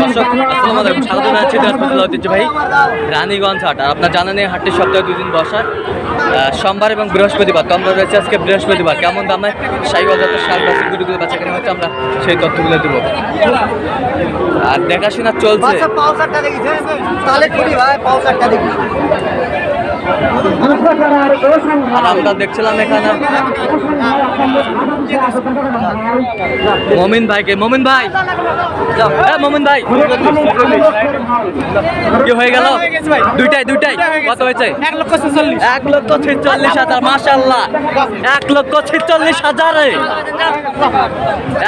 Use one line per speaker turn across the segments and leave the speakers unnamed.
দর্শক জানাচ্ছি ঐতিহ্যবাহী রানীগঞ্জ হাট। আর আপনার জানেন এই হাটটি সপ্তাহে দুই দিন বসার সোমবার এবং বৃহস্পতিবার। তো আমরা রয়েছে আজকে বৃহস্পতিবার। কেমন দামে যাতে সার বাসি গুলিগুলো বাচ্চা কেনা হচ্ছে আমরা সেই তথ্যগুলো দেবো। আর দেখাশোনা চলছে। আমরা দেখছিলাম এখানে। মমিন ভাইকে মমিন ভাই। মমিন ভাই। কি হয়ে গেল? দুইটাই দুইটাই। কত হয়েছে?
এক লক্ষ ছেচল্লিশ।
এক লক্ষ ছেচল্লিশ হাজার মাসাল্লাহ এক লক্ষ ছেচল্লিশ হাজারে।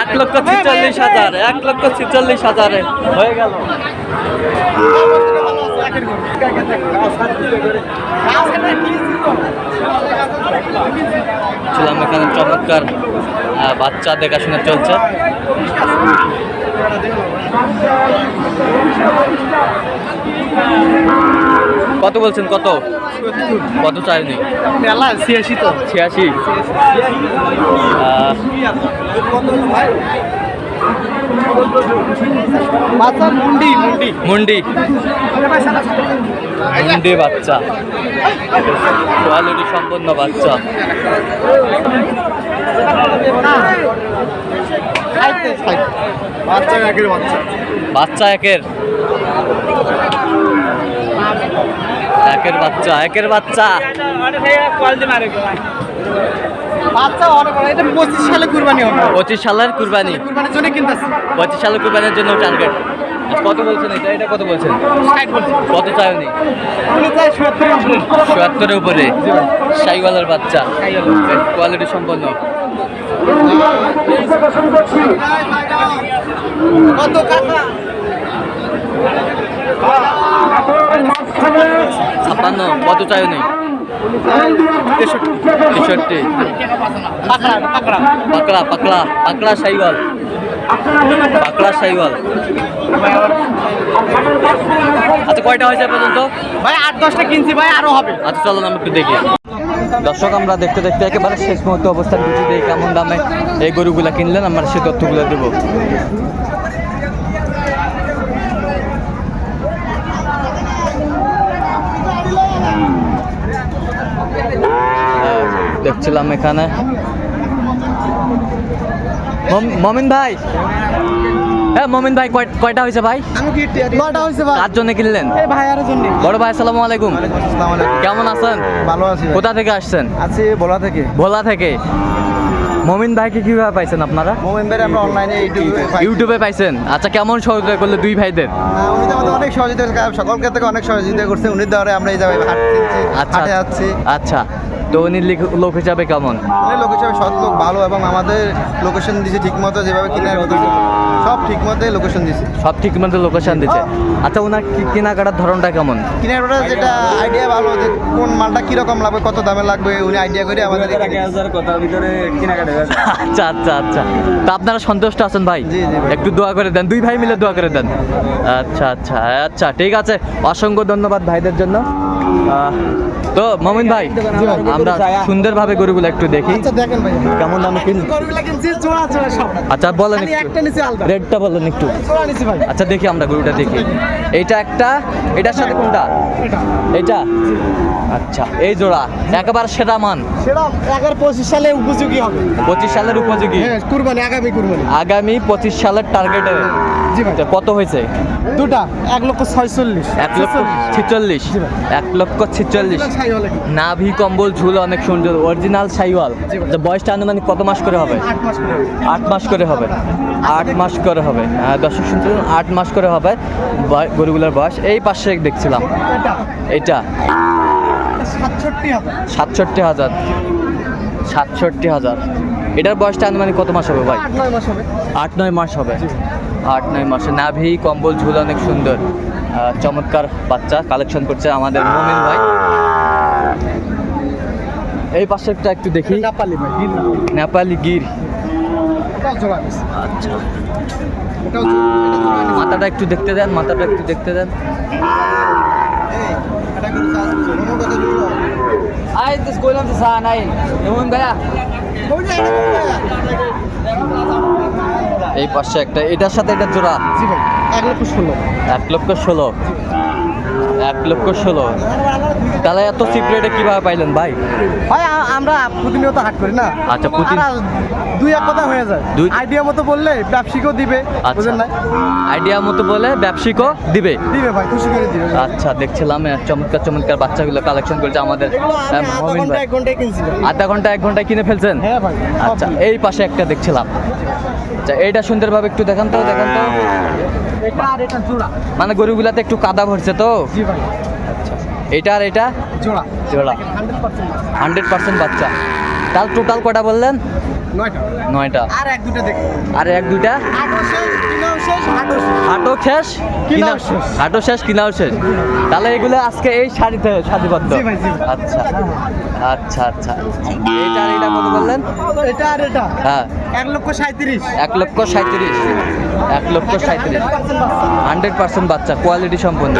এক লক্ষ ছেচল্লিশ হাজার এক লক্ষ ছেচল্লিশ হাজারে। হয়ে গেল ছিলাম এখানে চমৎকার বাচ্চা দেখাশোনা চলছে। কত বলছেন কত? কত চাইনি?
ছিয়াশি তো।
ছিয়াশি?
মাথা মুন্ডি মুন্ডি।
মুন্ডি। মুন্ডি বাচ্চা। কোয়ালিটি সম্পন্ন বাচ্চা।
বাচ্চা একের।
একের বাচ্চা একের বাচ্চা।
পঁচিশ সালে কুরবানি
পঁচিশ সালের কুরবানি।
কুরবানির জন্য
পঁচিশ সালের কুরবানির জন্য টার্গেট। কত বলছেন এটা? এটা কত বলছেন? কত
উনি চাই সত্তর আসলে
চুয়াত্তরের উপরে? সাইওয়ালের বাচ্চা। কোয়ালিটি সম্পন্ন।
কত কাকা
ছাপ্পান্ন। কত চাইনি তেষট্টি।
পাকড়া পাকড়া।
পাকড়া পাকড়া পাকড়া সাইওয়াল পাকড়া সাইওয়াল। আচ্ছা কয়টা হয়েছে পর্যন্ত?
ভাই আট দশটা কিনছি ভাই আরও হবে।
আচ্ছা চলো আমরা একটু দেখি। দর্শক আমরা দেখতে দেখতে একেবারে শেষ মুহূর্তে অবস্থান বুঝি দিই কেমন দামে এই গরুগুলা কিনলেন আমরা সেই তথ্যগুলো দেবো। দেখছিলাম এখানে। মমিন ভাই। হ্যাঁ মমিন ভাই কয়- কয়টা হয়েছে ভাই?
নটা হয়েছে ভাই।
কার জন্য কিনলেন বড় ভাই আসসালামু আলাইকুম। কেমন আছেন?
ভালো আছি
কোথা থেকে আসছেন?
আছি ভোলা থেকে।
ভোলা থেকে। মমিন ভাইকে কীভাবে পাইছেন আপনারা?
মোমেন ভাই আমরা অনলাইনে ইউটিউবে
পাইছেন? আচ্ছা কেমন সহযোগিতা করলে দুই ভাইদের?
উনি তো আমাদের অনেক সহযোগিতা সকলকে থেকে অনেক সহযোগিতা করছে। উনি দ্বারা আমরা এই জায়গায় হাট
আচ্ছা আচ্ছা। তো উনি লিখ- লোক হিসাবে কেমন?
উনি লোক হিসাবে সৎ লোক ভালো এবং আমাদের লোকেশন দিছে ঠিক মতো যেভাবে কেনার কথা সব ঠিক মতো লোকেশন দিছে।
সব ঠিক মতো লোকেশন দিচ্ছে আচ্ছা ওনার কেনাকাটার ধরনটা কেমন?
পরে যেটা আইডিয়া ভালো যে কোন মালটা কীরকম লাগবে কত দামে লাগবে উনি আইডিয়া করে আমাদের এখানে দিছে।
আচ্ছা আচ্ছা আচ্ছা। তা আপনারা সন্তুষ্ট আছেন ভাই?
জি, জি, ভাই।
একটু দোয়া করে দেন দুই ভাই মিলে দোয়া করে দেন। আচ্ছা আচ্ছা আচ্ছা ঠিক আছে। অসংখ্য ধন্যবাদ ভাইদের জন্য। আহ, তো মমিন ভাই আমরা সুন্দরভাবে গরুগুলো একটু দেখি।
আচ্ছা
কেমন দামে
সব।
আচ্ছা বলেন রেটটা বলেন একটু। আচ্ছা দেখি আমরা গরুটা দেখি। এটা একটা এটার সাথে কোনটা? এইটা আচ্ছা এই জোড়া একবার সেরা মান।
পঁচিশ সালে উপযোগী হবে।
পঁচিশ সালের উপযোগী।
হ্যাঁ আগামী কুরবানি।
আগামী পঁচিশ সালের টার্গেটে
জি ভাই।
কত হয়েছে?
দুটা এক লক্ষ ছয়চল্লিশ।
এক লক্ষ ছিচল্লিশ? এক লক্ষ ছিচল্লিশ। নাভি কম্বল ঝুল অনেক সুন্দর অরিজিনাল সাইওয়াল। বয়সটা আনুমানিক কত মাস করে হবে?
আট মাস করে
হবে। আট মাস করে হবে। হ্যাঁ, দর্শক শুনছিলেন আট মাস করে হবে বয়- গরুগুলোর বয়স। এই পাশে দেখছিলাম।
এটা? সাতষট্টি
হাজার। সাতষট্টি হাজার। এটার বয়সটা আনুমানিক কত মাস হবে ভাই?
আট নয় মাস হবে।
আট নয় মাস। নাভি কম্বল ঝুল অনেক সুন্দর। চমৎকার বাচ্চা কালেকশন করছে আমাদের মোমিন ভাই। এই পাশেরটা একটু দেখি।
নেপালি ভাই গির
নেপালি গির। আচ্ছা। মাথাটা একটু দেখতে দেন মাথাটা একটু দেখতে দেন। আই দিস কইলাম তো সা নাই। মোমিন ভাইয়া। এই পাশে একটা এটার সাথে এটা জোড়া।
জি ভাই এক লক্ষ ষোলো।
এক লক্ষ ষোলো। এক লক্ষ ষোলো। তাহলে এত চিপ রেটে কীভাবে পাইলেন ভাই?
ভাই আমরা প্রতিনিয়ত হাট করি না।
আচ্ছা, প্রতি-
দুই এক কথা হয়ে যায়।
দুই-
আইডিয়া মতো বললে ব্যবসায়িকও দিবে
আচ্ছা।
না?
আইডিয়া মতো বলে ব্যবসায়িকও দিবে?
দিবে ভাই খুশি করে দিবে
আচ্ছা দেখছিলাম চমৎকার চমৎকার বাচ্চাগুলো কালেকশন করেছে আমাদের
এগুলো আধা
ঘণ্টা
এক ঘন্টায়
আধা ঘণ্টা এক ঘন্টায় কিনে ফেলছেন?
হ্যাঁ ভাই
আচ্ছা এই পাশে একটা দেখছিলাম। আচ্ছা এইটা সুন্দরভাবে একটু দেখান তো দেখান তো।
এটা আর এটা জোড়া।
মানে গরুগুলাতে একটু কাদা ভরছে তো?
জি
আচ্ছা। এটা আর এটা?
জোড়া।
জোড়া।
হান্ড্রেড পার্সেন্ট
বাচ্চা। তাহলে টোটাল কটা বললেন?
নয়টা। আর এক দুটো দেখো।
আর এক দুইটা?
হাটও শেষ কিনাও
কিনা-
শেষ।
হাটও শেষ? কিনাও শেষ। তাহলে এগুলো আজকে এই শাড়িতে
ভাই।
আচ্ছা। আচ্ছা আচ্ছা। আর এটা কত বললেন?
এটা আর এটা?
হ্যাঁ।
এক লক্ষ সাঁত্রিশ
এক লক্ষ সাঁত্রিশ এক লক্ষ সাঁত্রিশ হান্ড্রেড পার্সেন্ট বাচ্চা কোয়ালিটি সম্পন্ন।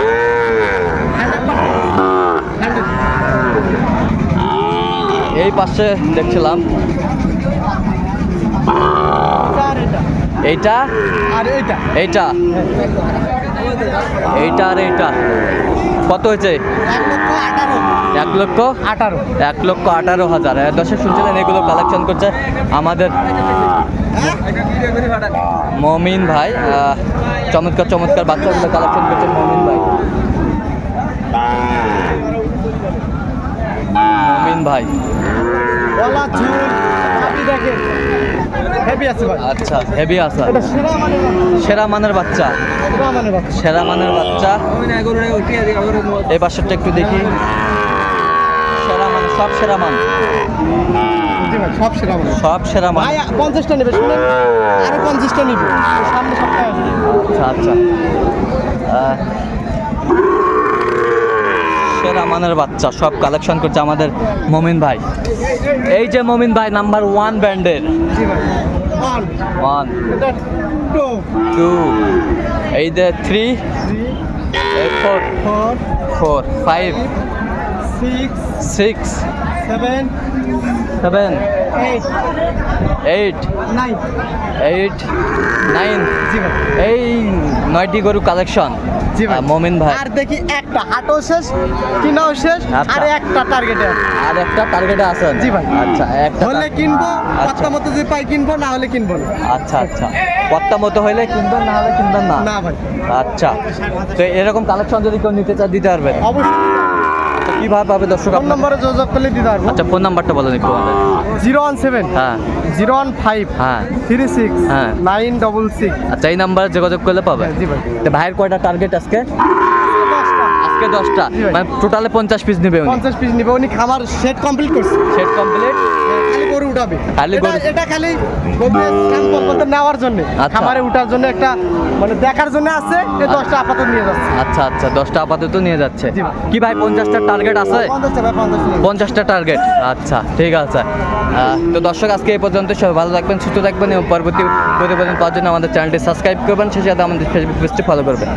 এই পাশে দেখছিলাম। এইটা?
আর এটা
এইটা। এইটা আর এইটা। কত হয়েছে?
এক লক্ষ আঠারো।
এক লক্ষ
আঠারো
হাজার। এ, দর্শক শুনছিলেন এগুলো কালেকশন করছে আমাদের মমিন ভাই। চমৎকার চমৎকার বাচ্চাগুলো কালেকশন করছে মমিন ভাই। মমিন ভাই।
গলা ঝুল আপনি দেখেন। হেভি আছে ভাই।
আচ্ছা হেভি
এটা সেরা মানে
সেরা মানের বাচ্চা।
সেরা মানে
মানের বাচ্চা। এই বাসারটা একটু দেখি। সেরা মান সব সেরা মান।
সব সেরা মানে
সব সেরা মান।
পঞ্চাশটা নেবে শুনেন। আরও পঞ্চাশটা নিবে। সামনে সপ্তাহে
আচ্ছা আচ্ছা। আহ, আমানের বাচ্চা সব কালেকশন করছে আমাদের মমিন ভাই। এই যে মমিন ভাই নাম্বার ওয়ান ব্র্যান্ডের।
ওয়ান টু
এই যে three four
four
five
six
six
seven
seven
eight
eight
nine
এই নয়টি গরু কালেকশন
জি ভাই
মমিন ভাই।
আর দেখি একটা। হাটও শেষ কিনাও শেষ
আচ্ছা।
আর একটা টার্গেটে
আর একটা টার্গেটে আছেন?
জি ভাই।
আচ্ছা একটা
হলে কিনবো
আচ্ছা।
মতো যদি পাই কিনবো না হলে কিনবো না।
আচ্ছা আচ্ছা। কত্তা মতো হইলে কিনবেন না হলে কিনবেন না?
না ভাই।
আচ্ছা। তো এরকম কালেকশন যদি কেউ নিতে চায় দিতে পারবেন।
অবশ্যই।
কীভাবে পাবে দর্শক
ফোন নাম্বারে যোগাযোগ করলে দিতে পারব।
আচ্ছা ফোন নাম্বারটা বলেন একটু
জিরো ওয়ান সেভেন
হ্যাঁ।
জিরো ওয়ান ফাইভ
হ্যাঁ।
থ্রি সিক্স
হ্যাঁ।
Nine double six.
আচ্ছা এই নাম্বারে যোগাযোগ করলে পাবে
জি ভাই।
ভাইয়ের কয়টা টার্গেট আজকে? আজকে দশটা। মানে টোটালে পঞ্চাশ পিস নেবে উনি।
পঞ্চাশ পিস নিবে উনি খামার সেট কমপ্লিট করছে।
সেট কমপ্লিট
খালি গরু উঠাবে।
খালি গরু-
এটা খালি করতে নেওয়ার জন্য।
আচ্ছা।
খামারে উঠার জন্য একটা মানে দেখার জন্য আছে এই দশটা আপাতত নিয়ে যাচ্ছে।
আচ্ছা আচ্ছা দশটা আপাতত নিয়ে যাচ্ছে। কি ভাই পঞ্চাশটা টার্গেট আছে? পঞ্চাশটা টার্গেট আচ্ছা ঠিক আছে। তো দর্শক আজকে এই পর্যন্ত সবাই ভালো থাকবেন সুস্থ থাকবেন এবং পরবর্তী প্রতিবেদন পাওয়ার জন্য আমাদের চ্যানেলটি সাবস্ক্রাইব করবেন। সেই সাথে আমাদের ফেসবুক পেজটি ফলো করবেন।